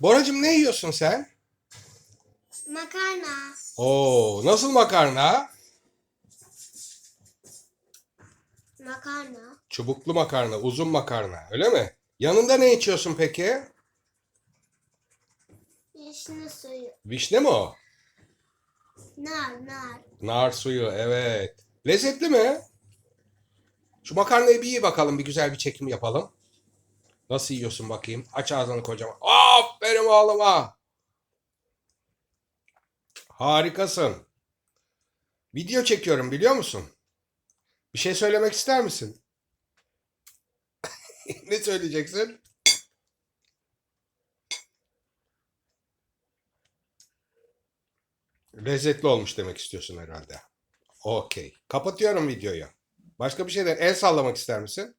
Boracığım ne yiyorsun sen? Makarna. Oo, nasıl makarna? Makarna. Çubuklu makarna, uzun makarna, öyle mi? Yanında ne içiyorsun peki? Vişne suyu. Vişne mi o? Nar, nar. Nar suyu, evet. Lezzetli mi? Şu makarnayı bir ye bakalım, bir güzel bir çekim yapalım. Nasıl yiyorsun bakayım? Aç ağzını kocaman. Aferin oğluma. Harikasın. Video çekiyorum biliyor musun? Bir şey söylemek ister misin? ne söyleyeceksin? Lezzetli olmuş demek istiyorsun herhalde. Okey. Kapatıyorum videoyu. Başka bir şeyden el sallamak ister misin?